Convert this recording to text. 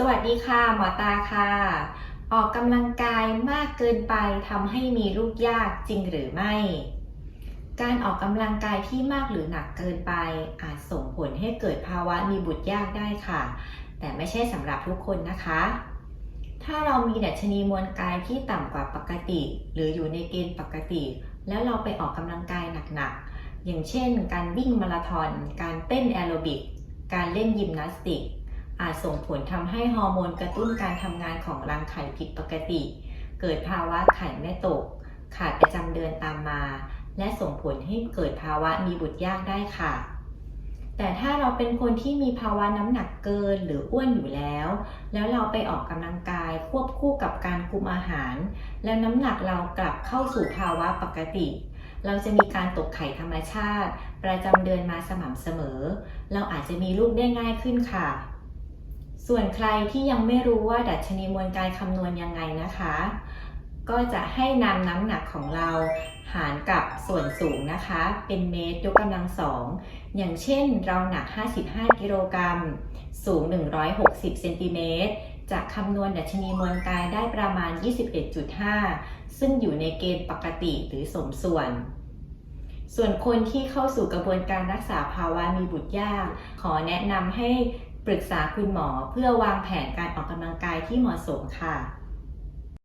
สวัสดีค่ะ หมอตาค่ะ ออกกำลังกายมากเกินไปทำให้มีลูกยากจริงหรือไม่ การออกกำลังกายที่มากหรือหนักเกินไป อาจส่งผลให้เกิดภาวะมีบุตรยากได้ค่ะ แต่ไม่ใช่สำหรับทุกคนนะคะ ถ้าเรามีดัชนีมวลกายที่ต่ำกว่าปกติ หรืออยู่ในเกณฑ์ปกติ แล้วเราไปออกกำลังกายหนักๆอย่างเช่น การวิ่งมาราธอนการเต้นแอโรบิกการเล่นยิมนาสติก อาจส่งผลทำให้ฮอร์โมนกระตุ้นการทำงานของรังไข่ผิดปกติ เกิดภาวะไข่ไม่ตก ขาดประจำเดือนตามมา และส่งผลให้เกิดภาวะมีบุตรยากได้ค่ะ แต่ถ้าเราเป็นคนที่มีภาวะน้ำหนักเกินหรืออ้วนอยู่แล้ว แล้วเราไปออกกำลังกายควบคู่กับการคุมอาหาร แล้วน้ำหนักเรากลับเข้าสู่ภาวะปกติเราจะมีการตกไข่ธรรมชาติ ประจำเดือนมาสม่ำเสมอ เราอาจจะมีลูกได้ง่ายขึ้นค่ะ ส่วนใครที่ยังไม่รู้ว่าดัชนีมวลกายคำนวณยังไงนะคะ ก็จะให้นำน้ำหนักของเราหารกับส่วนสูงนะคะ เป็นเมตรยกกำลังสอง อย่างเช่นเราหนัก 55 กิโลกรัม สูง 160 เซนติเมตรจะคำนวณดัชนีมวลกายได้ประมาณ 21.5 ซึ่งอยู่ในเกณฑ์ปกติหรือสมส่วน ส่วนคนที่เข้าสู่กระบวนการรักษาภาวะมีบุตรยาก ขอแนะนำให้ ปรึกษาคุณหมอเพื่อวางแผนการออกกำลังกายที่เหมาะสมค่ะ